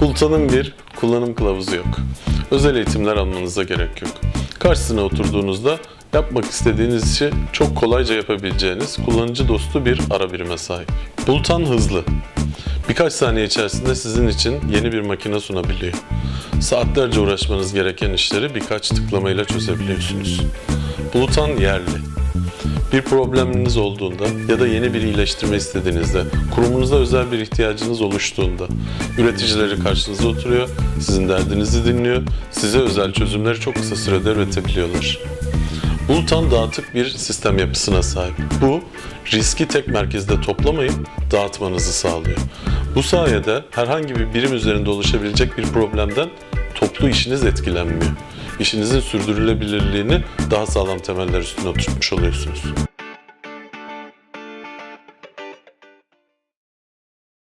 Bultan'ın bir kullanım kılavuzu yok. Özel eğitimler almanıza gerek yok. Karşısına oturduğunuzda yapmak istediğiniz işi çok kolayca yapabileceğiniz kullanıcı dostu bir ara birime sahip. Bultan hızlı. Birkaç saniye içerisinde sizin için yeni bir makine sunabiliyor. Saatlerce uğraşmanız gereken işleri birkaç tıklamayla çözebiliyorsunuz. Bulutan yerli. Bir probleminiz olduğunda ya da yeni bir iyileştirme istediğinizde, kurumunuzda özel bir ihtiyacınız oluştuğunda üreticileri karşınıza oturuyor, sizin derdinizi dinliyor, size özel çözümleri çok kısa sürede üretebiliyorlar. Bulutan dağıtık bir sistem yapısına sahip. Bu, riski tek merkezde toplamayıp dağıtmanızı sağlıyor. Bu sayede herhangi bir birim üzerinde oluşabilecek bir problemden toplu işiniz etkilenmiyor. İşinizin sürdürülebilirliğini daha sağlam temeller üstüne oturtmuş oluyorsunuz.